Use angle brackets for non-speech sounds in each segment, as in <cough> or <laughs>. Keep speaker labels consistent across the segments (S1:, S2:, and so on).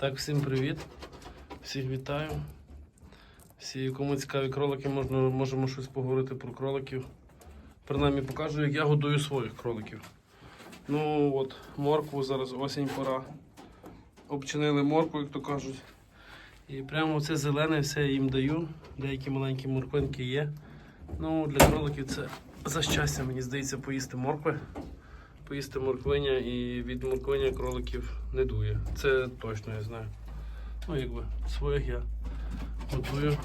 S1: Так, всім привіт. Всіх вітаю. Всі, кому цікаві кролики, можна, можемо щось поговорити про кроликів. Принаймні покажу, як я годую своїх кроликів. Ну от, моркву зараз осінь пора. Обчинили моркву, як то кажуть. І прямо це зелене все їм даю. Деякі маленькі морквинки є. Ну, для кроликів це за щастя, мені здається, поїсти моркви. Поїсти морквиня і від морквиня кроликів не дує. Це точно я знаю. Ну, якби своїх я готую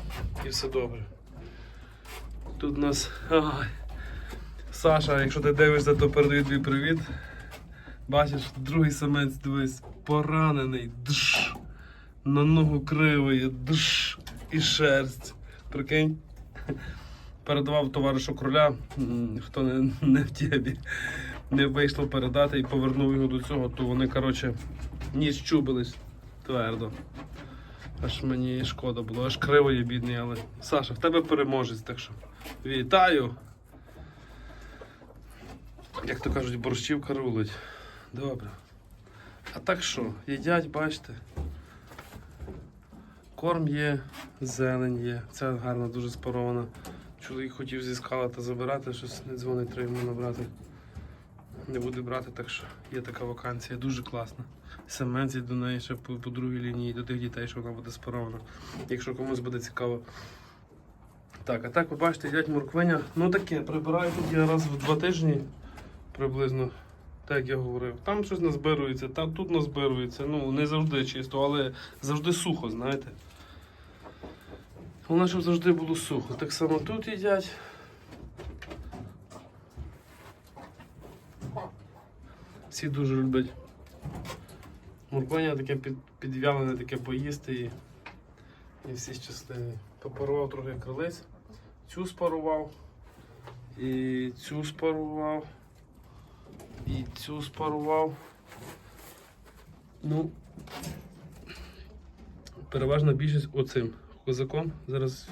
S1: і все добре. Тут у нас. Ай. Саша, якщо ти дивишся, то передаю тобі привіт. Бачиш, другий самець дивись, поранений, дш, на ногу кривий, дш, і шерсть. Прикинь. Передавав товаришу кроля, хто не, не в тєбі, не вийшло передати і повернув його до цього, то вони, коротше, ніж чубились твердо. Аж мені шкода було, аж криво є бідний, але Саша, в тебе переможець, так що вітаю. Як то кажуть, борщівка рулить. Добре. А так що, їдять, бачите? Корм є, зелень є. Це гарно, дуже спарована. Чоловік хотів зі скалата забирати, щось не дзвонить, треба йому набрати. Не буде брати, так що є така вакансія, дуже класна. Семенці до неї ще по, по другій лінії, до тих дітей, що вона буде спарована. Якщо комусь буде цікаво. Так, а так ви бачите, їдять морквиня. Ну таке, прибираю тут я раз в два тижні приблизно. Так як я говорив, там щось назбирується, там тут назбирується. Ну, не завжди чисто, але завжди сухо, знаєте. Головне, щоб завжди було сухо. Так само тут їдять. Всі дуже люблять. Морквиня таке під, підвялене, таке поїсти і, і всі щасливі. Попарував трохи крилиць, цю спарував, і цю спарував, і цю спарував. Ну, переважна більшість оцим козаком. Зараз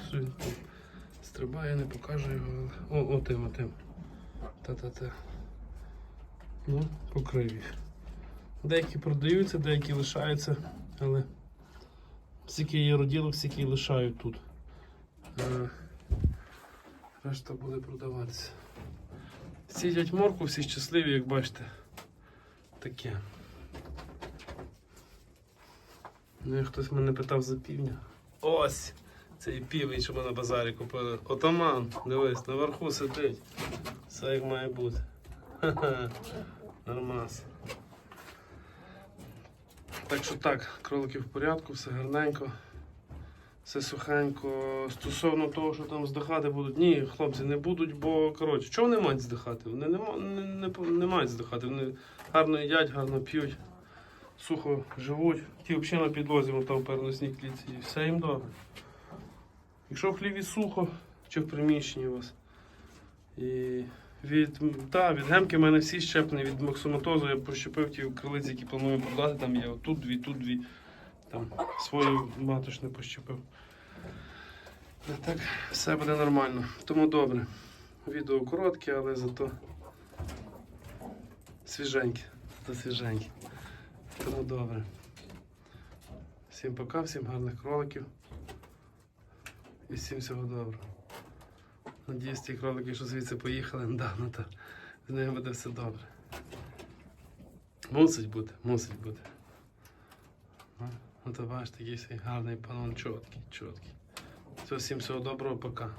S1: стрибає, не покажу його. О, отим, отим. Та-та-та. Ну, покрив їх. Деякі продаються, деякі лишаються, але стільки є роділок, стільки лишають тут. Е, Решта буде продаватися. Всі їдять морку, всі щасливі, як бачите. Таке. Ну і хтось мене питав за півня. Ось! Цей півень, що ми на базарі купили. Отаман, дивись, наверху сидить. Все як має бути. <laughs> Нормас. Так що так, кролики в порядку, все гарненько, все сухенько. Стосовно того, що там здихати будуть, ні, хлопці не будуть, бо коротше, чого вони мають здихати? Вони не, не, не, не мають здихати. Вони гарно їдять, гарно п'ють, сухо живуть. Ті взагалі на підлозі, вон там переносній клітці, і все їм добре. Якщо в хліві сухо, чи в приміщенні у вас. І від, та, від гемки в мене всі щеплені, від максоматозу я прощепив ті крилиці, які планую продати, там є тут дві, тут дві. Там свою маточне пощепив. А так, все буде нормально. Тому добре. Відео коротке, але зато свіженьке. Зато свіженьке. Тому добре. Всім пока, всім гарних кроликів. І всім всього доброго. Надіюсь, ті кролики, що звідси поїхали недавно, то з ними буде все добре. Мусить бути, мусить бути. Ну, ну то бачите, такий гарний панон чіткий, чіткий. Всім всього доброго, пока.